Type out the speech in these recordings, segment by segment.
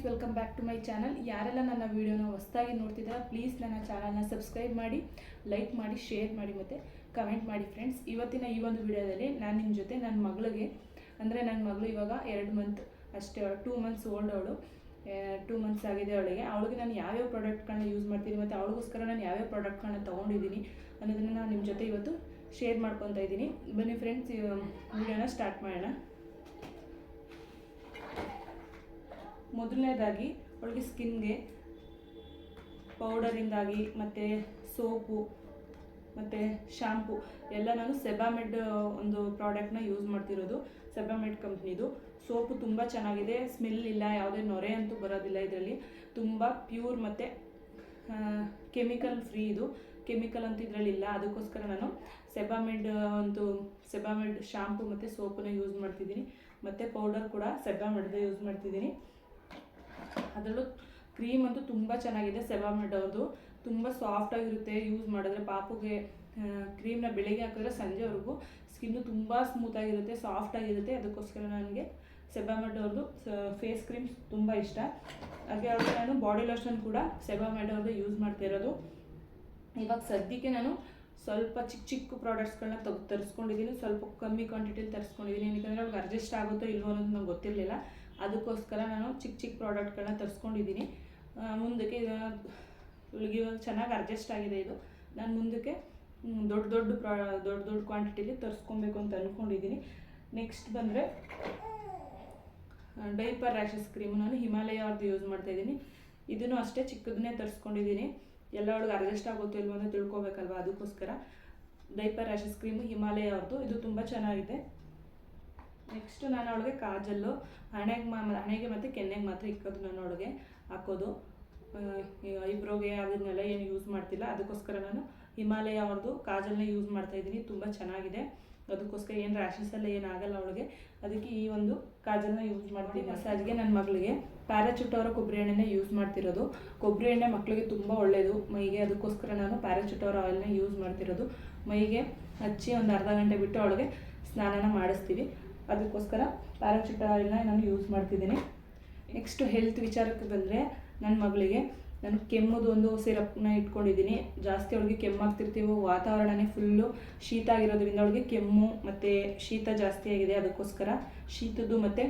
Friends welcome back to my channel ಯಾರೆಲ್ಲ ನನ್ನ ವೀಡಿಯೋನ ಹೊಸದಾಗಿ ನೋಡ್ತಿದ್ದಾರೆ ಪ್ಲೀಸ್ ನನ್ನ ಚಾನಲ್ನ ಸಬ್ಸ್ಕ್ರೈಬ್ ಮಾಡಿ ಲೈಕ್ ಮಾಡಿ ಶೇರ್ ಮಾಡಿ ಮತ್ತು ಕಮೆಂಟ್ ಮಾಡಿ ಫ್ರೆಂಡ್ಸ್ ಇವತ್ತಿನ ಈ ಒಂದು ವಿಡಿಯೋದಲ್ಲಿ ನಾನು ನಿಮ್ಮ ಜೊತೆ ನನ್ನ ಮಗಳಿಗೆ, ಅಂದರೆ ನನ್ನ ಮಗಳು ಇವಾಗ ಎರಡು ಮಂತ್ ಅಷ್ಟೇ ಟೂ ಮಂತ್ಸ್ ಓಲ್ಡ್ ಅವಳು ಟೂ ಮಂತ್ಸ್ ಆಗಿದೆ ಅವಳಿಗೆ. ಅವಳಿಗೆ ನಾನು ಯಾವ್ಯಾವ ಪ್ರಾಡಕ್ಟ್ಗಳನ್ನ ಯೂಸ್ ಮಾಡ್ತೀನಿ ಮತ್ತು ಅವಳಿಗೋಸ್ಕರ ನಾನು ಯಾವ್ಯಾವ ಪ್ರಾಡಕ್ಟ್ಗಳನ್ನ ತೊಗೊಂಡಿದ್ದೀನಿ ಅನ್ನೋದನ್ನು ನಾನು ನಿಮ್ಮ ಜೊತೆ ಇವತ್ತು ಶೇರ್ ಮಾಡ್ಕೊತಾ ಇದ್ದೀನಿ. ಬನ್ನಿ ಫ್ರೆಂಡ್ಸ್ ವಿಡಿಯೋನ ಸ್ಟಾರ್ಟ್ ಮಾಡೋಣ. ಮೊದಲನೇದಾಗಿ ಅವಳಿಗೆ ಸ್ಕಿನ್ಗೆ ಪೌಡರಿಂದಾಗಿ ಮತ್ತು ಸೋಪು ಮತ್ತು ಶ್ಯಾಂಪು ಎಲ್ಲ ನಾನು ಸೆಬಾಮೆಡ್ ಒಂದು ಪ್ರಾಡಕ್ಟ್ನ ಯೂಸ್ ಮಾಡ್ತಿರೋದು, ಸೆಬಾಮೆಡ್ ಕಂಪ್ನಿದು. ಸೋಪು ತುಂಬ ಚೆನ್ನಾಗಿದೆ, ಸ್ಮೆಲ್ ಇಲ್ಲ, ಯಾವುದೇ ನೊರೆ ಅಂತೂ ಬರೋದಿಲ್ಲ ಇದರಲ್ಲಿ. ತುಂಬ ಪ್ಯೂರ್ ಮತ್ತು ಕೆಮಿಕಲ್ ಫ್ರೀ ಇದು. ಕೆಮಿಕಲ್ ಅಂತ ಇದರಲ್ಲಿ ಇಲ್ಲ, ಅದಕ್ಕೋಸ್ಕರ ನಾನು ಸೆಬಾಮೆಡ್ ಒಂದು ಸೆಬಾಮೆಡ್ ಶ್ಯಾಂಪು ಮತ್ತು ಸೋಪನ್ನ ಯೂಸ್ ಮಾಡ್ತಿದ್ದೀನಿ. ಮತ್ತು ಪೌಡರ್ ಕೂಡ ಸೆಬಾಮೆಡ್ದು ಯೂಸ್ ಮಾಡ್ತಿದ್ದೀನಿ. ಅದರಲ್ಲೂ ಕ್ರೀಮ್ ಅಂತೂ ತುಂಬ ಚೆನ್ನಾಗಿದೆ ಸೆವಾಮಿಡೋದು ತುಂಬ ಸಾಫ್ಟಾಗಿರುತ್ತೆ ಯೂಸ್ ಮಾಡಿದ್ರೆ ಪಾಪುಗೆ ಕ್ರೀಮ್ನ ಬೆಳಿಗ್ಗೆ ಹಾಕಿದ್ರೆ ಸಂಜೆವರೆಗೂ ಸ್ಕಿನ್ನು ತುಂಬ ಸ್ಮೂತಾಗಿರುತ್ತೆ ಸಾಫ್ಟಾಗಿರುತ್ತೆ ಅದಕ್ಕೋಸ್ಕರ ನನಗೆ ಸೆಬಾಮೆಡ್ ಅವ್ರದ್ದು ಫೇಸ್ ಕ್ರೀಮ್ ತುಂಬ ಇಷ್ಟ. ಹಾಗೆ ಅವ್ರಿಗೆ ನಾನು ಬಾಡಿ ಲೋಷನ್ ಕೂಡ ಸೆಬಾಮೆಡ್ ಅವ್ರದ್ದು ಯೂಸ್ ಮಾಡ್ತಾ ಇರೋದು. ಇವಾಗ ಸದ್ಯಕ್ಕೆ ನಾನು ಸ್ವಲ್ಪ ಚಿಕ್ಕ ಚಿಕ್ಕ ಪ್ರಾಡಕ್ಟ್ಸ್ಗಳನ್ನ ತೆಗ್, ತರಿಸ್ಕೊಂಡಿದ್ದೀನಿ. ಸ್ವಲ್ಪ ಕಮ್ಮಿ ಕ್ವಾಂಟಿಟಿಲಿ ತರಿಸ್ಕೊಂಡಿದ್ದೀನಿ. ಯಾಕಂದರೆ ಅವ್ರಿಗೆ ಅಡ್ಜಸ್ಟ್ ಆಗುತ್ತೋ ಇಲ್ವೋ ಅನ್ನೋದು ನಂಗೆ ಗೊತ್ತಿರಲಿಲ್ಲ. ಅದಕ್ಕೋಸ್ಕರ ನಾನು ಚಿಕ್ಕ ಚಿಕ್ಕ ಪ್ರಾಡಕ್ಟ್ಗಳನ್ನ ತರಿಸ್ಕೊಂಡಿದ್ದೀನಿ. ಮುಂದಕ್ಕೆ ಇದು ಇವಳಿಗೆ ಚೆನ್ನಾಗಿ ಅಡ್ಜಸ್ಟ್ ಆಗಿದೆ ಇದು. ನಾನು ಮುಂದಕ್ಕೆ ದೊಡ್ಡ ದೊಡ್ಡ ಪ್ರಾ, ದೊಡ್ಡ ದೊಡ್ಡ ಕ್ವಾಂಟಿಟಿಲಿ ತರಿಸ್ಕೊಬೇಕು ಅಂತ ಅಂದ್ಕೊಂಡಿದ್ದೀನಿ ನೆಕ್ಸ್ಟ್ ಬಂದರೆ ಡೈಪರ್ ರ್ಯಾಷಸ್ ಕ್ರೀಮ್ ನಾನು ಹಿಮಾಲಯ ಅವ್ರದ್ದು ಯೂಸ್ ಮಾಡ್ತಾ ಇದ್ದೀನಿ. ಇದನ್ನು ಅಷ್ಟೇ ಚಿಕ್ಕದನ್ನೇ ತರಿಸ್ಕೊಂಡಿದ್ದೀನಿ. ಎಲ್ಲ ಒಳಗೆ ಅಡ್ಜಸ್ಟ್ ಆಗುತ್ತೋ ಇಲ್ವೋ ಅಂತ ತಿಳ್ಕೊಬೇಕಲ್ವ ಅದಕ್ಕೋಸ್ಕರ. ಡೈಪರ್ ರ್ಯಾಷಸ್ ಕ್ರೀಮು ಹಿಮಾಲಯ ಅವ್ರದ್ದು ಇದು ತುಂಬ ಚೆನ್ನಾಗಿದೆ. ನೆಕ್ಸ್ಟ್ ನಾನು ಅವಳಿಗೆ ಕಾಜಲ್ಲು, ಹಣೆಗೆ ಮಾ ಹಣೆಗೆ ಮತ್ತು ಕೆನ್ನೆಗೆ ಮಾತ್ರ ಇಕ್ಕೋದು ನಾನು ಅವಳಿಗೆ ಹಾಕೋದು ಐಬ್ರೋಗೆ ಅದನ್ನೆಲ್ಲ ಏನು ಯೂಸ್ ಮಾಡ್ತಿಲ್ಲ. ಅದಕ್ಕೋಸ್ಕರ ನಾನು ಹಿಮಾಲಯ ಅವ್ರದ್ದು ಕಾಜಲ್ನ ಯೂಸ್ ಮಾಡ್ತಾ ಇದ್ದೀನಿ. ತುಂಬ ಚೆನ್ನಾಗಿದೆ. ಅದಕ್ಕೋಸ್ಕರ ಏನು ರ್ಯಾಷಸ್ ಎಲ್ಲ ಏನಾಗಲ್ಲ ಅವಳಿಗೆ. ಅದಕ್ಕೆ ಈ ಒಂದು ಕಾಜಲ್ನ ಯೂಸ್ ಮಾಡ್ತೀನಿ. ಮಸಾಜ್ಗೆ ನನ್ನ ಮಗಳಿಗೆ. ಪ್ಯಾರಾಚೂಟ್ ಅವರ ಕೊಬ್ಬರಿ ಎಣ್ಣೆನೇ ಯೂಸ್ ಮಾಡ್ತಿರೋದು. ಕೊಬ್ಬರಿ ಎಣ್ಣೆ ಮಕ್ಕಳಿಗೆ ತುಂಬ ಒಳ್ಳೆಯದು ಮೈಗೆ ಅದಕ್ಕೋಸ್ಕರ ನಾನು ಪ್ಯಾರಾಚೂಟ್ ಅವರ ಆಯಿಲ್ನ ಯೂಸ್ ಮಾಡ್ತಿರೋದು. ಮೈಗೆ ಹಚ್ಚಿ ಒಂದು ಅರ್ಧ ಗಂಟೆ ಬಿಟ್ಟು ಅವಳಿಗೆ ಸ್ನಾನನ ಮಾಡಿಸ್ತೀವಿ. ಅದಕ್ಕೋಸ್ಕರ ಪ್ಯಾರಾಚೂಟ್ ಆಯಿಲ್ನ ನಾನು ಯೂಸ್ ಮಾಡ್ತಿದ್ದೀನಿ. ನೆಕ್ಸ್ಟ್ ಹೆಲ್ತ್ ವಿಚಾರಕ್ಕೆ ಬಂದರೆ ನನ್ನ ಮಗಳಿಗೆ ನಾನು ಕೆಮ್ಮದು ಒಂದು ಸಿರಪ್ನ ಇಟ್ಕೊಂಡಿದ್ದೀನಿ. ಜಾಸ್ತಿ ಅವಳಿಗೆ ಕೆಮ್ಮಾಗ್ತಿರ್ತೀವೋ, ವಾತಾವರಣನೇ ಫುಲ್ಲು ಶೀತ ಆಗಿರೋದ್ರಿಂದ ಅವಳಿಗೆ ಕೆಮ್ಮು ಮತ್ತು ಶೀತ ಜಾಸ್ತಿ ಆಗಿದೆ. ಅದಕ್ಕೋಸ್ಕರ ಶೀತದ್ದು ಮತ್ತು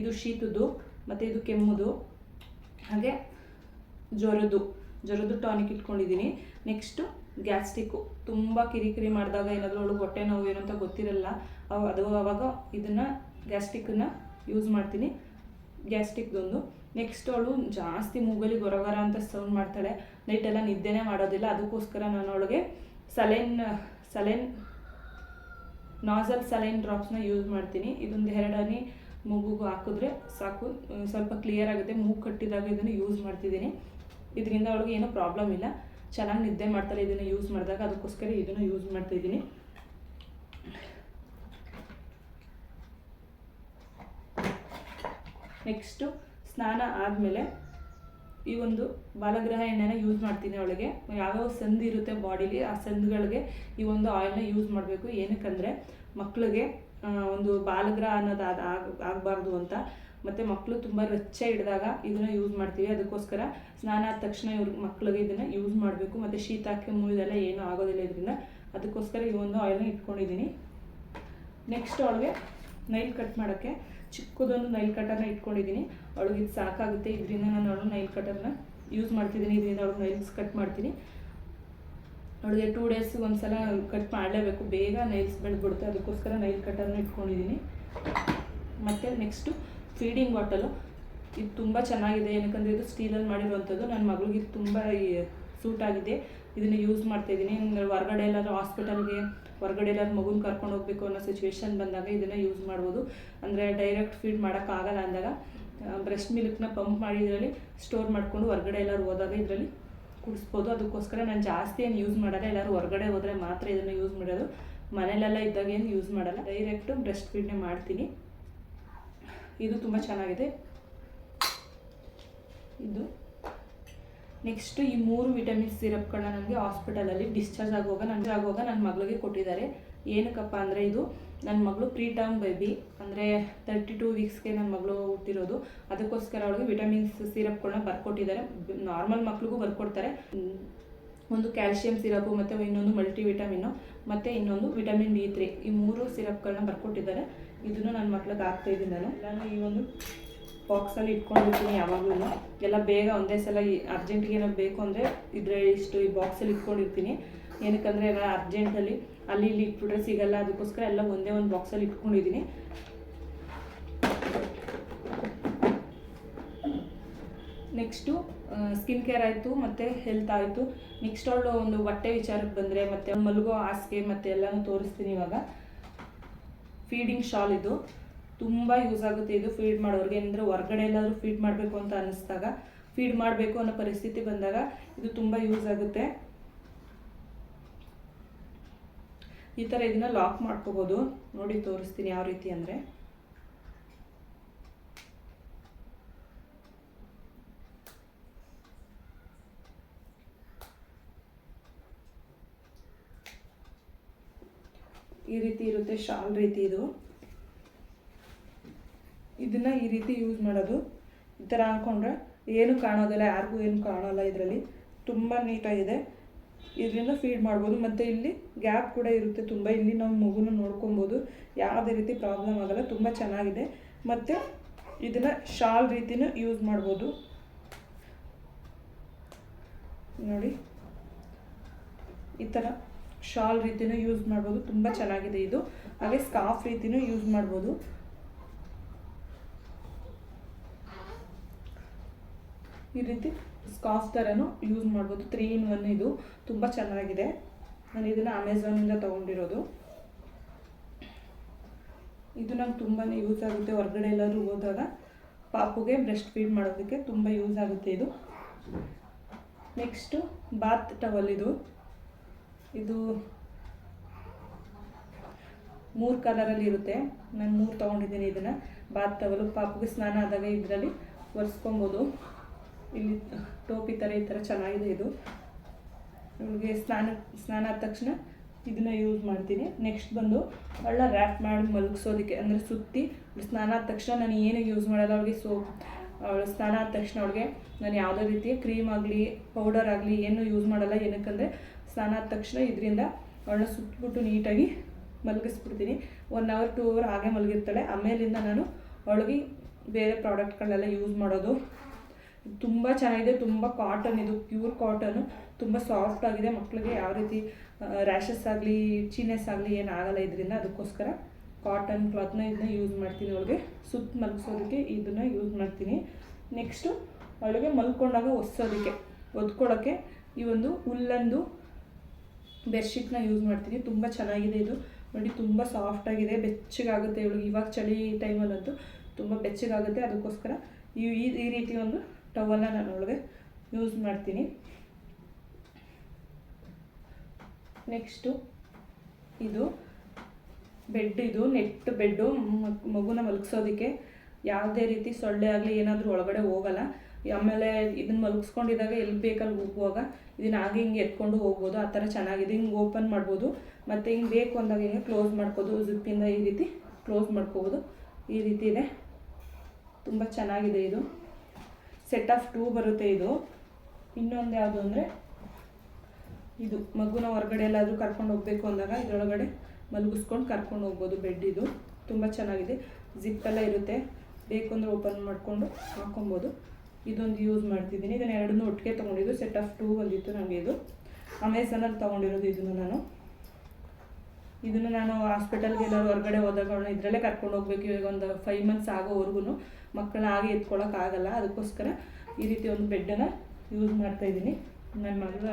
ಇದು ಶೀತದ್ದು ಮತ್ತು ಇದು ಕೆಮ್ಮುದು. ಹಾಗೆ ಜ್ವರದ್ದು ಜ್ವರದ್ದು ಟಾನಿಕ್ ಇಟ್ಕೊಂಡಿದ್ದೀನಿ. ನೆಕ್ಸ್ಟು ಗ್ಯಾಸ್ಟಿಕ್ಕು ತುಂಬ ಕಿರಿಕಿರಿ ಮಾಡಿದಾಗ ಏನಾದರೂ ಅವಳು ಹೊಟ್ಟೆ ನೋವು ಏನು ಅಂತ ಗೊತ್ತಿರಲ್ಲ ಅದು ಅವಾಗ ಇದನ್ನು ಗ್ಯಾಸ್ಟಿಕ್ಕನ್ನು ಯೂಸ್ ಮಾಡ್ತೀನಿ. ಗ್ಯಾಸ್ಟಿಕ್ದೊಂದು. ನೆಕ್ಸ್ಟ್ ಅವಳು ಜಾಸ್ತಿ ಮೂಗಲಿ ಗೊರಗರ ಅಂತ ಸೌಂಡ್ ಮಾಡ್ತಾಳೆ. ನೈಟೆಲ್ಲ ನಿದ್ದೆನೇ ಮಾಡೋದಿಲ್ಲ. ಅದಕ್ಕೋಸ್ಕರ ನಾನು ಅವಳಿಗೆ ಸಲೈನ್ ಸಲೈನ್, ನಾಸಲ್ ಸಲೈನ್ ಡ್ರಾಪ್ಸ್ನ ಯೂಸ್ ಮಾಡ್ತೀನಿ. ಇದೊಂದು ಎರಡನೇ ಮೂಗುಗೂ ಹಾಕಿದ್ರೆ ಸಾಕು. ಸ್ವಲ್ಪ ಕ್ಲಿಯರ್ ಆಗುತ್ತೆ. ಮೂಗು ಕಟ್ಟಿದಾಗ ಇದನ್ನು ಯೂಸ್ ಮಾಡ್ತಿದ್ದೀನಿ. ಇದರಿಂದ ಅವಳಿಗೆ ಏನೂ ಪ್ರಾಬ್ಲಮ್ ಇಲ್ಲ. ಚೆನ್ನಾಗಿ ನಿದ್ದೆ ಮಾಡ್ತಾರೆ ಇದನ್ನು ಯೂಸ್ ಮಾಡಿದಾಗ ಅದಕ್ಕೋಸ್ಕರ ಇದನ್ನು ಯೂಸ್ ಮಾಡ್ತಾ ಇದ್ದೀನಿ ನೆಕ್ಸ್ಟು ಸ್ನಾನ ಆದಮೇಲೆ ಈ ಒಂದು ಬಾಲಗ್ರಹ ಎಣ್ಣೆನ ಯೂಸ್ ಮಾಡ್ತೀನಿ ಅವಳಿಗೆ. ಯಾವ್ಯಾವ ಸಂಧಿ ಇರುತ್ತೆ ಬಾಡಿಲಿ, ಆ ಸಂಧಿಗಳಿಗೆ ಈ ಒಂದು ಆಯಿಲ್ನ ಯೂಸ್ ಮಾಡಬೇಕು. ಏನಕ್ಕಂದರೆ ಮಕ್ಕಳಿಗೆ ಒಂದು ಬಾಲಗ್ರಹ ಅನ್ನೋದು ಆಗ, ಆಗಬಾರ್ದು ಅಂತ ಮತ್ತು ಮಕ್ಕಳು ತುಂಬ ರೆಚ್ಚ ಹಿಡಿದಾಗ ಇದನ್ನು ಯೂಸ್ ಮಾಡ್ತೀವಿ. ಅದಕ್ಕೋಸ್ಕರ ಸ್ನಾನ ಆದ ತಕ್ಷಣ ಇವ್ರ ಮಕ್ಕಳಿಗೆ ಇದನ್ನು ಯೂಸ್ ಮಾಡಬೇಕು. ಮತ್ತು ಶೀತ, ಕೆಮ್ಮು ಇದೆಲ್ಲ ಏನೂ ಆಗೋದಿಲ್ಲ ಇದರಿಂದ. ಅದಕ್ಕೋಸ್ಕರ ಈ ಒಂದು ಆಯಿಲ್ನ ಇಟ್ಕೊಂಡಿದ್ದೀನಿ. ನೆಕ್ಸ್ಟ್ ಅವಳಿಗೆ ನೈಲ್ ಕಟ್ ಮಾಡೋಕ್ಕೆ ಚಿಕ್ಕದೊಂದು ನೈಲ್ ಕಟರ್ನ ಇಟ್ಕೊಂಡಿದ್ದೀನಿ. ಅವಳಿಗೆ ಇದು ಸಾಕಾಗುತ್ತೆ. ಇದರಿಂದ ನಾನು ಅವಳು ನೈಲ್ ಕಟರ್ನ ಯೂಸ್ ಮಾಡ್ತಿದ್ದೀನಿ. ಇದರಿಂದ ಅವಳಿಗೆ ನೈಲ್ಸ್ ಕಟ್ ಮಾಡ್ತೀನಿ. ಅವಳಿಗೆ ಟೂ ಡೇಸ್ ಒಂದ್ಸಲ ಕಟ್ ಮಾಡಲೇಬೇಕು. ಬೇಗ ನೈಲ್ಸ್ ಬೆಳೆದ್ಬಿಡುತ್ತೆ. ಅದಕ್ಕೋಸ್ಕರ ನೈಲ್ ಕಟರ್ನ ಇಟ್ಕೊಂಡಿದ್ದೀನಿ. ಮತ್ತು ನೆಕ್ಸ್ಟು ಫೀಡಿಂಗ್ ಬಾಟಲು ಇದು ತುಂಬ ಚೆನ್ನಾಗಿದೆ. ಏನಕ್ಕಂದರೆ ಇದು ಸ್ಟೀಲಲ್ಲಿ ಮಾಡಿರುವಂಥದ್ದು. ನನ್ನ ಮಗಳಿಗೆ ಇದು ತುಂಬ ಸೂಟ್ ಆಗಿದೆ. ಇದನ್ನು ಯೂಸ್ ಮಾಡ್ತಾಯಿದ್ದೀನಿ ಹೊರಗಡೆ ಎಲ್ಲಾದ್ರೂ ಹಾಸ್ಪಿಟಲ್ಗೆ ಹೊರಗಡೆ ಎಲ್ಲಾದ್ರು ಮಗುನ ಕರ್ಕೊಂಡು ಹೋಗ್ಬೇಕು ಅನ್ನೋ ಸಿಚುವೇಶನ್ ಬಂದಾಗ ಇದನ್ನು ಯೂಸ್ ಮಾಡ್ಬೋದು. ಅಂದರೆ ಡೈರೆಕ್ಟ್ ಫೀಡ್ ಮಾಡೋಕ್ಕಾಗಲ್ಲ ಅಂದಾಗ ಬ್ರೆಸ್ಟ್ ಮಿಲ್ಕ್ನ ಪಂಪ್ ಮಾಡಿ ಇದರಲ್ಲಿ ಸ್ಟೋರ್ ಮಾಡಿಕೊಂಡು ಹೊರಗಡೆ ಎಲ್ಲರೂ ಹೋದಾಗ ಇದರಲ್ಲಿ ಕುಡಿಸ್ಬೋದು. ಅದಕ್ಕೋಸ್ಕರ ನಾನು ಜಾಸ್ತಿ ಏನು ಯೂಸ್ ಮಾಡಲ್ಲ. ಎಲ್ಲರೂ ಹೊರಗಡೆ ಹೋದರೆ ಮಾತ್ರ ಇದನ್ನು ಯೂಸ್ ಮಾಡೋದು. ಮನೇಲೆಲ್ಲ ಇದ್ದಾಗ ಏನು ಯೂಸ್ ಮಾಡಲ್ಲ. ಡೈರೆಕ್ಟು ಬ್ರೆಸ್ಟ್ ಫೀಡ್ನೇ ಮಾಡ್ತೀನಿ. ಇದು ತುಂಬ ಚೆನ್ನಾಗಿದೆ. ಇದು. ನೆಕ್ಸ್ಟ್ ಈ ಮೂರು ವಿಟಮಿನ್ ಸಿರಪ್ಗಳನ್ನ ನನಗೆ ಹಾಸ್ಪಿಟಲಲ್ಲಿ ಡಿಸ್ಚಾರ್ಜ್ ಆಗುವಾಗ ನನಗೆ ಆಗುವಾಗ ನನ್ನ ಮಗಳಿಗೆ ಕೊಟ್ಟಿದ್ದಾರೆ. ಏನಕ್ಕಪ್ಪ ಅಂದರೆ ಇದು ನನ್ನ ಮಗಳು ಪ್ರೀ ಟರ್ಮ್ ಬೇಬಿ ಅಂದರೆ ತರ್ಟಿ ಟೂ ವೀಕ್ಸ್ಗೆ ನನ್ನ ಮಗಳು ಹುಟ್ಟಿರೋದು. ಅದಕ್ಕೋಸ್ಕರ ಅವಳಿಗೆ ವಿಟಮಿನ್ಸ್ ಸಿರಪ್ಗಳನ್ನ ಬರ್ಕೊಟ್ಟಿದ್ದಾರೆ. ನಾರ್ಮಲ್ ಮಕ್ಳಿಗೂ ಬರ್ಕೊಡ್ತಾರೆ. ಒಂದು ಕ್ಯಾಲ್ಸಿಯಂ ಸಿರಪ್ ಮತ್ತು ಇನ್ನೊಂದು ಮಲ್ಟಿ ವಿಟಮಿನ್ನು ಮತ್ತು ಇನ್ನೊಂದು ವಿಟಮಿನ್ ಬಿ ತ್ರೀ ಈ ಮೂರು ಸಿರಪ್ಗಳನ್ನ ಬರ್ಕೊಟ್ಟಿದ್ದಾರೆ. ಇದನ್ನು ನನ್ನ ಮಕ್ಳಿಗೆ ಹಾಕ್ತಾ ಇದ್ದೀನಿ ನಾನು. ನಾನು ಈ ಒಂದು ಬಾಕ್ಸಲ್ಲಿ ಇಟ್ಕೊಂಡಿರ್ತೀನಿ ಯಾವಾಗಲೂ ಎಲ್ಲ ಬೇಗ ಒಂದೇ ಸಲ ಅರ್ಜೆಂಟಿಗೆ ಏನಾದ್ರು ಬೇಕು ಅಂದರೆ ಇದ್ರೆ ಇಷ್ಟು ಈ ಬಾಕ್ಸಲ್ಲಿ ಇಟ್ಕೊಂಡಿರ್ತೀನಿ. ಏನಕ್ಕಂದರೆ ಎಲ್ಲ ಅರ್ಜೆಂಟಲ್ಲಿ ಅಲ್ಲಿ ಇಲ್ಲಿ ಇಟ್ಬಿಟ್ರೆ ಸಿಗಲ್ಲ, ಅದಕ್ಕೋಸ್ಕರ ಎಲ್ಲ ಒಂದೇ ಒಂದು ಬಾಕ್ಸಲ್ಲಿ ಇಟ್ಕೊಂಡಿದ್ದೀನಿ. ನೆಕ್ಸ್ಟು ಸ್ಕಿನ್ ಕೇರ್ ಆಯಿತು, ಮತ್ತು ಹೆಲ್ತ್ ಆಯಿತು. ನೆಕ್ಸ್ಟ್ ಅವಳು ಒಂದು ಹೊಟ್ಟೆ ವಿಚಾರಕ್ಕೆ ಬಂದರೆ, ಮತ್ತು ಮಲಗೋ ಹಾಸಿಗೆ, ಮತ್ತು ಎಲ್ಲನೂ ತೋರಿಸ್ತೀನಿ ಇವಾಗ. ಫೀಡಿಂಗ್ ಶಾಲ್ ಇದು. ತುಂಬ ಯೂಸ್ ಆಗುತ್ತೆ ಇದು ಫೀಡ್ ಮಾಡೋರಿಗೆ. ಅಂದರೆ ಹೊರಗಡೆ ಎಲ್ಲಾದರೂ ಫೀಡ್ ಮಾಡಬೇಕು ಅಂತ ಅನ್ನಿಸ್ದಾಗ ಫೀಡ್ ಮಾಡಬೇಕು ಅನ್ನೋ ಪರಿಸ್ಥಿತಿ ಬಂದಾಗ ಇದು ತುಂಬ ಯೂಸ್ ಆಗುತ್ತೆ. ಈ ಥರ ಇದನ್ನ ಲಾಕ್ ಮಾಡ್ಕೋಬೋದು. ನೋಡಿ ತೋರಿಸ್ತೀನಿ ಯಾವ ರೀತಿ ಅಂದರೆ. ಈ ರೀತಿ ಇರುತ್ತೆ, ಶಾಲ್ ರೀತಿ ಇದು. ಇದನ್ನ ಈ ರೀತಿ ಯೂಸ್ ಮಾಡೋದು. ಈ ಥರ ಹಾಕೊಂಡ್ರೆ ಏನು ಕಾಣೋದಿಲ್ಲ, ಯಾರಿಗೂ ಏನು ಕಾಣೋಲ್ಲ ಇದರಲ್ಲಿ. ತುಂಬ ನೀಟಾಗಿದೆ. ಇದರಿಂದ ಫೀಡ್ ಮಾಡ್ಬೋದು. ಮತ್ತು ಇಲ್ಲಿ ಗ್ಯಾಪ್ ಕೂಡ ಇರುತ್ತೆ ತುಂಬ. ಇಲ್ಲಿ ನಾವು ಮಗುನ ನೋಡ್ಕೊಬೋದು. ಯಾವುದೇ ರೀತಿ ಪ್ರಾಬ್ಲಮ್ ಆಗಲ್ಲ. ತುಂಬ ಚೆನ್ನಾಗಿದೆ. ಮತ್ತು ಇದನ್ನು ಶಾಲ್ ರೀತಿನೂ ಯೂಸ್ ಮಾಡ್ಬೋದು. ನೋಡಿ. ಈ ಥರ ಶಾಲ್ ರೀತಿನೂ ಯೂಸ್ ಮಾಡ್ಬೋದು. ತುಂಬ ಚೆನ್ನಾಗಿದೆ ಇದು. ಹಾಗೆ ಸ್ಕಾಫ್ ರೀತಿನೂ ಯೂಸ್ ಮಾಡ್ಬೋದು. ಈ ರೀತಿ ಸ್ಕಾಫ್ ಥರನೂ ಯೂಸ್ ಮಾಡ್ಬೋದು. ತ್ರೀ ಇನ್ ಒನ್ ಇದು. ತುಂಬ ಚೆನ್ನಾಗಿದೆ. ನಾನು ಇದನ್ನು ಅಮೆಝಾನಿಂದ ತೊಗೊಂಡಿರೋದು. ಇದು ನಂಗೆ ತುಂಬಾ ಯೂಸ್ ಆಗುತ್ತೆ. ಹೊರಗಡೆ ಎಲ್ಲಾದರೂ ಹೋದಾಗ ಪಾಪುಗೆ ಬ್ರೆಸ್ಟ್ ಫೀಡ್ ಮಾಡೋದಕ್ಕೆ ತುಂಬ ಯೂಸ್ ಆಗುತ್ತೆ ಇದು. ನೆಕ್ಸ್ಟು ಬಾತ್ ಟವಲ್ ಇದು. ಇದು ಮೂರು ಕಲರಲ್ಲಿ ಇರುತ್ತೆ. ನಾನು ಮೂರು ತೊಗೊಂಡಿದ್ದೀನಿ ಇದನ್ನು. ಬಾತ್ ಟವಲು ಪಾಪುಗೆ ಸ್ನಾನ ಆದಾಗ ಇದರಲ್ಲಿ ಒರೆಸ್ಕೊಬೋದು. ಇಲ್ಲಿ ಟೋಪಿ ಥರ ಈ ಥರ ಚೆನ್ನಾಗಿದೆ ಇದು. ನಮಗೆ ಸ್ನಾನ ಸ್ನಾನ ಆದ ತಕ್ಷಣ ಇದನ್ನ ಯೂಸ್ ಮಾಡ್ತೀನಿ. ನೆಕ್ಸ್ಟ್ ಬಂದು ಒಳ್ಳೆ ರ್ಯಾಪ್ ಮಾಡಿ ಮಲಗಿಸೋದಕ್ಕೆ, ಅಂದರೆ ಸುತ್ತಿ ಸ್ನಾನ ಆದ ತಕ್ಷಣ ನಾನು ಏನು ಯೂಸ್ ಮಾಡಲ್ಲ, ಅವಳಿಗೆ ಸೋಪ್, ಅವಳು ಸ್ನಾನ ಆದ ತಕ್ಷಣ ಅವಳಿಗೆ ನಾನು ಯಾವುದೇ ರೀತಿಯ ಕ್ರೀಮ್ ಆಗಲಿ ಪೌಡರ್ ಆಗಲಿ ಏನು ಯೂಸ್ ಮಾಡಲ್ಲ. ಏನಕ್ಕಂದರೆ ಸ್ನಾನ ಆದ ತಕ್ಷಣ ಇದರಿಂದ ಅವಳನ್ನ ಸುತ್ತಬಿಟ್ಟು ನೀಟಾಗಿ ಮಲಗಿಸ್ಬಿಡ್ತೀನಿ. ಒನ್ ಅವರ್ ಟೂ ಅವರ್ ಹಾಗೆ ಮಲಗಿರ್ತಾಳೆ. ಆಮೇಲಿಂದ ನಾನು ಅವಳಿಗೆ ಬೇರೆ ಪ್ರಾಡಕ್ಟ್ಗಳನ್ನೆಲ್ಲ ಯೂಸ್ ಮಾಡೋದು. ತುಂಬ ಚೆನ್ನಾಗಿದೆ, ತುಂಬ ಕಾಟನ್ ಇದು ಪ್ಯೂರ್ ಕಾಟನು ತುಂಬ ಸಾಫ್ಟ್ ಆಗಿದೆ. ಮಕ್ಕಳಿಗೆ ಯಾವ ರೀತಿ ರ್ಯಾಷಸ್ ಆಗಲಿ ಚೀನೆಸ್ ಆಗಲಿ ಏನಾಗಲ್ಲ ಇದರಿಂದ ಅದಕ್ಕೋಸ್ಕರ ಕಾಟನ್ ಕ್ಲಾತ್ನ ಇದನ್ನ ಯೂಸ್ ಮಾಡ್ತೀನಿ ಅವಳಿಗೆ. ಸುತ್ತ ಮಲಗಿಸೋದಕ್ಕೆ ಇದನ್ನು ಯೂಸ್ ಮಾಡ್ತೀನಿ. ನೆಕ್ಸ್ಟು ಅವಳಿಗೆ ಮಲ್ಕೊಂಡಾಗ ಒಸೋದಕ್ಕೆ ಒದ್ಕೊಳ್ಳೋಕ್ಕೆ ಈ ಒಂದು ಹುಲ್ಲಂದು ಬೆಡ್ಶೀಟ್ನ ಯೂಸ್ ಮಾಡ್ತೀನಿ. ತುಂಬ ಚೆನ್ನಾಗಿದೆ ಇದು. ನೋಡಿ, ತುಂಬ ಸಾಫ್ಟಾಗಿದೆ ಬೆಚ್ಚಗಾಗುತ್ತೆ ಇವಳಿಗೆ ಇವಾಗ ಚಳಿ ಟೈಮಲ್ಲಂತೂ ತುಂಬ ಬೆಚ್ಚಗಾಗುತ್ತೆ. ಅದಕ್ಕೋಸ್ಕರ ಈ, ಈ- ರೀತಿ ಒಂದು ಟವಲ್ನ ನಾನು ಒಳಗೆ ಯೂಸ್ ಮಾಡ್ತೀನಿ. ನೆಕ್ಸ್ಟು ಇದು ಬೆಡ್ ಇದು. ನೆಟ್ ಬೆಡ್ಡು ಮಗುನ ಮಲಗಿಸೋದಕ್ಕೆ ಯಾವುದೇ ರೀತಿ ಸೊಳ್ಳೆ ಆಗಲಿ ಏನಾದರೂ ಒಳಗಡೆ ಹೋಗಲ್ಲ. ಆಮೇಲೆ ಇದನ್ನ ಮಲಗಿಸ್ಕೊಂಡಿದ್ದಾಗ ಎಲ್ಲಿ ಬೇಕಲ್ಲಿ ಹೋಗುವಾಗ ಇದನ್ನ ಹಾಗೆ ಹಿಂಗೆ ಎತ್ಕೊಂಡು ಹೋಗ್ಬೋದು, ಆ ಥರ ಚೆನ್ನಾಗಿದೆ. ಹಿಂಗೆ ಓಪನ್ ಮಾಡ್ಬೋದು. ಮತ್ತು ಹಿಂಗೆ ಬೇಕು ಅಂದಾಗ ಹಿಂಗೆ ಕ್ಲೋಸ್ ಮಾಡ್ಬೋದು ಜಿಪ್ಪಿಂದ ಈ ರೀತಿ ಕ್ಲೋಸ್ ಮಾಡ್ಕೋಬೋದು. ಈ ರೀತಿ ಇದೆ. ತುಂಬ ಚೆನ್ನಾಗಿದೆ ಇದು. ಸೆಟ್ ಆಫ್ ಟೂ ಬರುತ್ತೆ ಇದು. ಇನ್ನೊಂದು ಯಾವುದು ಅಂದರೆ ಇದು. ಮಗುನ ಹೊರಗಡೆ ಎಲ್ಲಾದರೂ ಕರ್ಕೊಂಡು ಹೋಗಬೇಕು ಅಂದಾಗ ಇದರೊಳಗಡೆ ಮಲಗಿಸ್ಕೊಂಡು ಕರ್ಕೊಂಡು ಹೋಗ್ಬೋದು ಬೆಡ್ ಇದು. ತುಂಬ ಚೆನ್ನಾಗಿದೆ. ಜಿಪ್ಪೆಲ್ಲ ಇರುತ್ತೆ. ಬೇಕು ಅಂದರೆ ಓಪನ್ ಮಾಡಿಕೊಂಡು ಹಾಕೊಬೋದು. ಇದೊಂದು ಯೂಸ್ ಮಾಡ್ತಿದ್ದೀನಿ. ಇದನ್ನು ಎರಡನ್ನೂ ಒಟ್ಟಿಗೆ ತೊಗೊಂಡಿದ್ದು ಸೆಟ್ ಆಫ್ ಟೂ ಬಂದಿತ್ತು ನನಗೆ ಇದು. ಅಮೆಝಾನಲ್ಲಿ ತೊಗೊಂಡಿರೋದು ಇದನ್ನು ನಾನು. ಇದನ್ನು ನಾನು ಹಾಸ್ಪಿಟಲ್ಗೆ ಎಲ್ಲರೂ ಹೊರಗಡೆ ಹೋದಾಗ ಇದರಲ್ಲೇ ಕರ್ಕೊಂಡು ಹೋಗ್ಬೇಕು. ಇವಾಗ ಒಂದು ಫೈವ್ ಮಂತ್ಸ್ ಆಗೋವರೆಗೂ ಮಕ್ಕಳನ್ನ ಹಾಗೆ ಎತ್ಕೊಳ್ಳೋಕ್ಕಾಗಲ್ಲ ಅದಕ್ಕೋಸ್ಕರ ಈ ರೀತಿ ಒಂದು ಬೆಡ್ಡನ್ನು ಯೂಸ್ ಮಾಡ್ತಾ ಇದ್ದೀನಿ. ನನ್ನ ಮಗಳು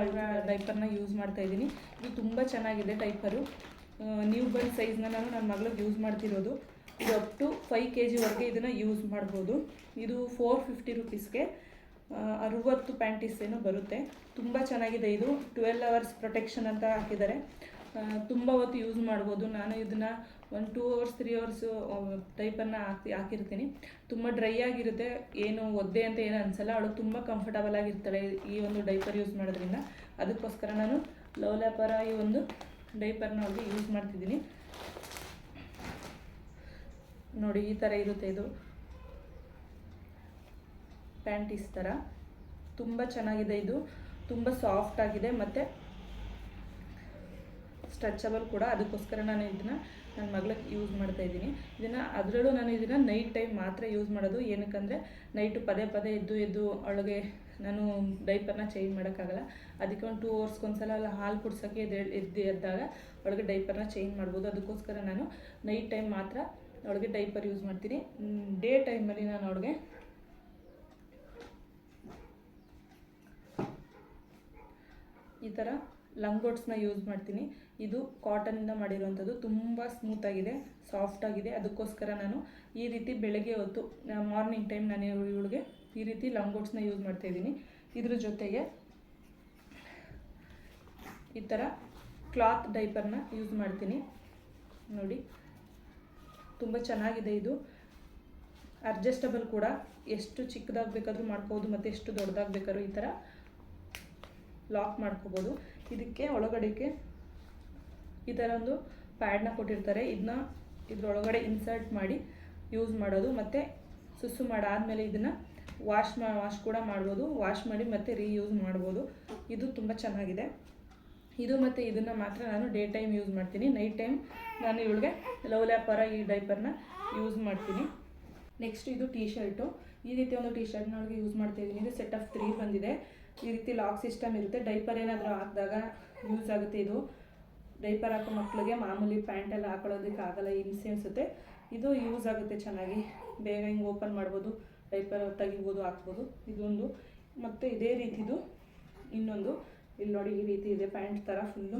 ಡೈಪರ್ನ ಯೂಸ್ ಮಾಡ್ತಾ ಇದ್ದೀನಿ. ಇದು ತುಂಬ ಚೆನ್ನಾಗಿದೆ ಡೈಪರು ನ್ಯೂ ಬರ್ನ್ ಸೈಜ್ನ ನಾನು ನನ್ನ ಮಗಳಿಗೆ ಯೂಸ್ ಮಾಡ್ತಿರೋದು. ಇದು ಅಪ್ ಟು ಫೈವ್ ಕೆ ಜಿವರೆಗೆ ಇದನ್ನು ಯೂಸ್ ಮಾಡ್ಬೋದು. ಇದು ಫೋರ್ ಫಿಫ್ಟಿ ರುಪೀಸ್ಗೆ ಅರುವತ್ತು ಪ್ಯಾಂಟೀಸ್ ಏನೋ ಬರುತ್ತೆ. ತುಂಬ ಚೆನ್ನಾಗಿದೆ ಇದು. ಟ್ವೆಲ್ ಅವರ್ಸ್ ಪ್ರೊಟೆಕ್ಷನ್ ಅಂತ ಹಾಕಿದ್ದಾರೆ. ತುಂಬ ಹೊತ್ತು ಯೂಸ್ ಮಾಡ್ಬೋದು. ನಾನು ಇದನ್ನು ಒಂದು ಟೂ ಅವರ್ಸ್ ತ್ರೀ ಅವರ್ಸು ಟೈಪನ್ನು ಹಾಕಿ, ಹಾಕಿರ್ತೀನಿ. ತುಂಬ ಡ್ರೈ ಆಗಿರುತ್ತೆ. ಏನು ಒದ್ದೆ ಅಂತ ಏನು ಅನಿಸಲ್ಲ. ಅವಳು ತುಂಬ ಕಂಫರ್ಟಬಲ್ ಆಗಿರ್ತಾಳೆ ಈ ಒಂದು ಡೈಪರ್ ಯೂಸ್ ಮಾಡೋದ್ರಿಂದ. ಅದಕ್ಕೋಸ್ಕರ ನಾನು ಲವ್ ಲ್ಯಾಪರ ಈ ಒಂದು ಡೈಪರ್ನ ಅವ್ರಿಗೆ ಯೂಸ್ ಮಾಡ್ತಿದ್ದೀನಿ. ನೋಡಿ, ಈ ಥರ ಇರುತ್ತೆ ಇದು. ಪ್ಯಾಂಟೀಸ್ ಥರ ತುಂಬ ಚೆನ್ನಾಗಿದೆ ಇದು. ತುಂಬ ಸಾಫ್ಟ್ ಆಗಿದೆ ಮತ್ತು ಸ್ಟ್ರೆಚಬಲ್ ಕೂಡ. ಅದಕ್ಕೋಸ್ಕರ ನಾನು ಇದನ್ನು ನನ್ನ ಮಗಳಿಗೆ ಯೂಸ್ ಮಾಡ್ತಾ ಇದ್ದೀನಿ. ಇದನ್ನು ಅದರಲ್ಲೂ ನಾನು ಇದನ್ನು ನೈಟ್ ಟೈಮ್ ಮಾತ್ರ ಯೂಸ್ ಮಾಡೋದು. ಏನಕ್ಕಂದರೆ ನೈಟು ಪದೇ ಪದೇ ಎದ್ದು ಎದ್ದು ಅವಳಿಗೆ ನಾನು ಡೈಪರ್ನ ಚೇಂಜ್ ಮಾಡೋಕ್ಕಾಗಲ್ಲ. ಅದಕ್ಕೆ ಒಂದು ಟೂ ಅವರ್ಸ್ಗೊಂದ್ಸಲ ಅಲ್ಲ, ಹಾಲು ಕುಡ್ಸೋಕ್ಕೆ ಎದ್ದು ಎದ್ದಾಗ ಅವಳಿಗೆ ಡೈಪರ್ನ ಚೇಂಜ್ ಮಾಡ್ಬೋದು. ಅದಕ್ಕೋಸ್ಕರ ನಾನು ನೈಟ್ ಟೈಮ್ ಮಾತ್ರ ಅವಳಿಗೆ ಡೈಪರ್ ಯೂಸ್ ಮಾಡ್ತೀನಿ. ಡೇ ಟೈಮಲ್ಲಿ ನಾನು ಅಡುಗೆ ಈ ಥರ ಲಂಗೋಟ್ಸ್ನ ಯೂಸ್ ಮಾಡ್ತೀನಿ. ಇದು ಕಾಟನಿಂದ ಮಾಡಿರುವಂಥದ್ದು ತುಂಬ ಸ್ಮೂತಾಗಿದೆ ಸಾಫ್ಟಾಗಿದೆ ಅದಕ್ಕೋಸ್ಕರ ನಾನು ಈ ರೀತಿ ಬೆಳಗ್ಗೆ ಹೊತ್ತು ಮಾರ್ನಿಂಗ್ ಟೈಮ್ ನಾನು ಇವಳಿಗೆ ಈ ರೀತಿ ಲಂಗೋಟ್ಸ್ನ ಯೂಸ್ ಮಾಡ್ತಾಯಿದ್ದೀನಿ ಇದ್ರ ಜೊತೆಗೆ ಈ ಥರ ಕ್ಲಾತ್ ಡೈಪರ್ನ ಯೂಸ್ ಮಾಡ್ತೀನಿ. ನೋಡಿ. ತುಂಬ ಚೆನ್ನಾಗಿದೆ ಇದು. ಅಡ್ಜಸ್ಟಬಲ್ ಕೂಡ. ಎಷ್ಟು ಚಿಕ್ಕದಾಗಿ ಬೇಕಾದರೂ ಮಾಡ್ಕೋಬೋದು, ಮತ್ತು ಎಷ್ಟು ದೊಡ್ಡದಾಗಿ ಬೇಕಾದ್ರೂ ಈ ಥರ ಲಾಕ್ ಮಾಡ್ಕೋಬೋದು. ಇದಕ್ಕೆ ಒಳಗಡೆಗೆ ಈ ಥರ ಒಂದು ಪ್ಯಾಡ್ನ ಕೊಟ್ಟಿರ್ತಾರೆ. ಇದನ್ನ ಇದ್ರೊಳಗಡೆ ಇನ್ಸರ್ಟ್ ಮಾಡಿ ಯೂಸ್ ಮಾಡೋದು. ಮತ್ತು ಸುಸ್ಸು ಮಾಡಾದಮೇಲೆ ಇದನ್ನು ವಾಶ್ ಮಾ ವಾಶ್ ಕೂಡ ಮಾಡ್ಬೋದು. ವಾಶ್ ಮಾಡಿ ಮತ್ತೆ ರೀಯೂಸ್ ಮಾಡ್ಬೋದು. ಇದು ತುಂಬ ಚೆನ್ನಾಗಿದೆ. ಇದು ಮತ್ತು ಇದನ್ನು ಮಾತ್ರ ನಾನು ಡೇ ಟೈಮ್ ಯೂಸ್ ಮಾಡ್ತೀನಿ. ನೈಟ್ ಟೈಮ್ ನಾನು ಇವಳಿಗೆ ಲವ್ ಲ್ಯಾಪರ ಈ ಡೈಪರ್ನ ಯೂಸ್ ಮಾಡ್ತೀನಿ. ನೆಕ್ಸ್ಟ್ ಇದು ಟೀ ಶರ್ಟು ಈ ರೀತಿ ಒಂದು ಟೀ ಶರ್ಟ್ನ ಒಳಗೆ ಯೂಸ್ ಮಾಡ್ತಾ ಇದ್ದೀನಿ. ಇದು ಸೆಟ್ ಆಫ್ ತ್ರೀ ಬಂದಿದೆ. ಈ ರೀತಿ ಲಾಕ್ ಸಿಸ್ಟಮ್ ಇರುತ್ತೆ. ಡೈಪರ್ ಏನಾದರೂ ಹಾಕಿದಾಗ ಯೂಸ್ ಆಗುತ್ತೆ ಇದು. ಡೈಪರ್ ಹಾಕೋ ಮಕ್ಕಳಿಗೆ ಮಾಮೂಲಿ ಪ್ಯಾಂಟ್ ಎಲ್ಲ ಹಾಕೊಳ್ಳೋದಕ್ಕೆ ಆಗಲ್ಲ, ಹಿಂಸೆ ಅನಿಸುತ್ತೆ. ಇದು ಯೂಸ್ ಆಗುತ್ತೆ ಚೆನ್ನಾಗಿ. ಬೇಗ ಹಿಂಗೆ ಓಪನ್ ಮಾಡ್ಬೋದು ಡೈಪರ್ ತೆಗಿಬೋದು, ಹಾಕ್ಬೋದು. ಇದೊಂದು. ಮತ್ತು ಇದೇ ರೀತಿದು ಇನ್ನೊಂದು. ಇಲ್ಲಿ ನೋಡಿ ಈ ರೀತಿ ಇದೆ ಪ್ಯಾಂಟ್ ಥರ ಫುಲ್ಲು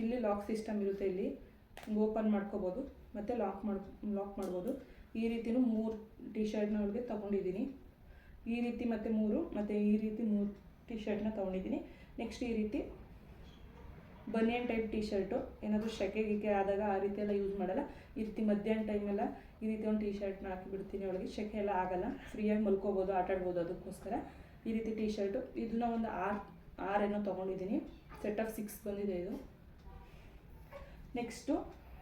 ಇಲ್ಲಿ ಲಾಕ್ ಸಿಸ್ಟಮ್ ಇರುತ್ತೆ ಇಲ್ಲಿ. ಓಪನ್ ಮಾಡ್ಕೋಬೋದು. ಮತ್ತು ಲಾಕ್ ಮಾಡಿ ಲಾಕ್ ಮಾಡ್ಬೋದು. ಈ ರೀತಿಯೂ ಮೂರು ಟಿ ಶರ್ಟ್ನ ಒಳಗೆ ತೊಗೊಂಡಿದ್ದೀನಿ. ಈ ರೀತಿ ಮತ್ತು ಮೂರು, ಮತ್ತು ಈ ರೀತಿ ಮೂರು ಟಿ ಶರ್ಟ್ನ ತೊಗೊಂಡಿದ್ದೀನಿ. ನೆಕ್ಸ್ಟ್ ಈ ರೀತಿ ಬನಿಯನ್ ಟೈಪ್ ಟಿ ಶರ್ಟು ಏನಾದರೂ ಸೆಕೆ ಗಿಕೆ ಆದಾಗ ಆ ರೀತಿ ಎಲ್ಲ ಯೂಸ್ ಮಾಡಲ್ಲ. ಈ ರೀತಿ ಮಧ್ಯಾಹ್ನ ಟೈಮೆಲ್ಲ ಈ ರೀತಿ ಒಂದು ಟಿ ಶರ್ಟ್ನ ಹಾಕಿಬಿಡ್ತೀನಿ. ಅವಳಿಗೆ ಸೆಕೆ ಎಲ್ಲ ಆಗಲ್ಲ. ಫ್ರೀಯಾಗಿ ಮಲ್ಕೋಬೋದು, ಆಟಾಡ್ಬೋದು ಅದಕ್ಕೋಸ್ಕರ. ಈ ರೀತಿ ಟೀ ಶರ್ಟು ಇದನ್ನ ಒಂದು ಆರು ಏನೋ ತೊಗೊಂಡಿದ್ದೀನಿ. ಸೆಟ್ ಆಫ್ ಸಿಕ್ಸ್ ಬಂದಿದೆ ಇದು. ನೆಕ್ಸ್ಟು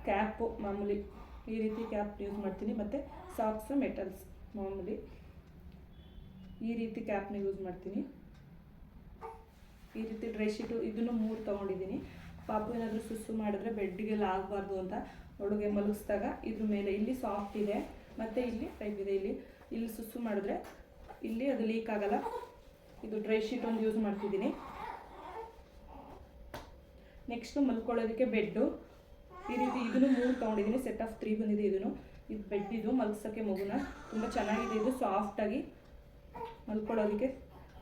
ಕ್ಯಾಪು ಮಾಮೂಲಿ. ಈ ರೀತಿ ಕ್ಯಾಪ್ ಯೂಸ್ ಮಾಡ್ತೀನಿ. ಮತ್ತು ಸಾಕ್ಸು ಮೆಟಲ್ಸ್ ಮಾಮೂಲಿ. ಈ ರೀತಿ ಕ್ಯಾಪ್ನ ಯೂಸ್ ಮಾಡ್ತೀನಿ. ಈ ರೀತಿ ಡ್ರೆಸ್ ಶೀಟು ಇದನ್ನು ಮೂರು ತೊಗೊಂಡಿದ್ದೀನಿ. ಪಾಪು ಏನಾದರೂ ಸುಸ್ಸು ಮಾಡಿದ್ರೆ ಬೆಡ್ಗೆಲ್ಲ ಆಗಬಾರ್ದು ಅಂತ ಒಳಗೆ ಮಲಗಿಸ್ದಾಗ ಇದ್ರ ಮೇಲೆ. ಇಲ್ಲಿ ಸಾಫ್ಟ್ ಇದೆ. ಮತ್ತು ಇಲ್ಲಿ ಟೈಪ್ ಇದೆ. ಇಲ್ಲಿ ಇಲ್ಲಿ ಸುಸ್ಸು ಮಾಡಿದ್ರೆ ಇಲ್ಲಿ ಅದು ಲೀಕ್ ಆಗಲ್ಲ. ಇದು ಡ್ರೈ ಶೀಟ್ ಒಂದು ಯೂಸ್ ಮಾಡ್ತಿದ್ದೀನಿ. ನೆಕ್ಸ್ಟು ಮಲ್ಕೊಳ್ಳೋದಕ್ಕೆ ಬೆಡ್ಡು ಈ ರೀತಿ ಇದನ್ನು ಮೂರು ತೊಗೊಂಡಿದ್ದೀನಿ. ಸೆಟ್ ಆಫ್ ತ್ರೀ ಬಂದಿದೆ ಇದನ್ನು. ಇದು ಬೆಡ್ ಇದು. ಮಲ್ಗ್ಸೋಕ್ಕೆ ಮಗುನ ತುಂಬ ಚೆನ್ನಾಗಿದೆ. ಇದು ಸಾಫ್ಟಾಗಿ ಮಲ್ಕೊಳ್ಳೋದಕ್ಕೆ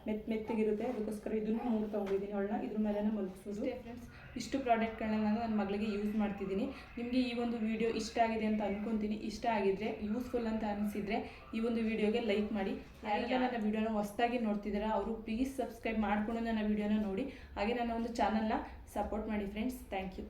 ಮೆತ್ತ ಮೆತ್ತಗಿರುತ್ತೆ. ಅದಕ್ಕೋಸ್ಕರ ಇದನ್ನು ಮೂರು ತೊಗೊಂಡಿದ್ದೀನಿ. ಅವಳನ್ನ ಇದ್ರ ಮೇಲೆ ಮಲಗಿಸೋದು ಫ್ರೆಂಡ್ಸ್ ಇಷ್ಟು ಪ್ರಾಡಕ್ಟ್ಗಳನ್ನ ನಾನು ನನ್ನ ಮಗಳಿಗೆ ಯೂಸ್ ಮಾಡ್ತಿದ್ದೀನಿ. ನಿಮಗೆ ಈ ಒಂದು ವಿಡಿಯೋ ಇಷ್ಟ ಆಗಿದೆ ಅಂತ ಅಂದ್ಕೊತೀನಿ ಇಷ್ಟ ಆಗಿದ್ರೆ ಯೂಸ್ಫುಲ್ ಅಂತ ಅನಿಸಿದರೆ ಈ ಒಂದು ವಿಡಿಯೋಗೆ ಲೈಕ್ ಮಾಡಿ. ಯಾರೆಲ್ಲ ನನ್ನ ವಿಡಿಯೋನ ಹೊಸದಾಗಿ ನೋಡ್ತಿದ್ದೀರಾ ಅವರು ಪ್ಲೀಸ್ ಸಬ್ಸ್ಕ್ರೈಬ್ ಮಾಡಿಕೊಂಡು ನನ್ನ ವಿಡಿಯೋನ ನೋಡಿ. ಹಾಗೆ ನನ್ನ ಒಂದು ಚಾನಲ್ನ ಸಪೋರ್ಟ್ ಮಾಡಿ ಫ್ರೆಂಡ್ಸ್. Thank you.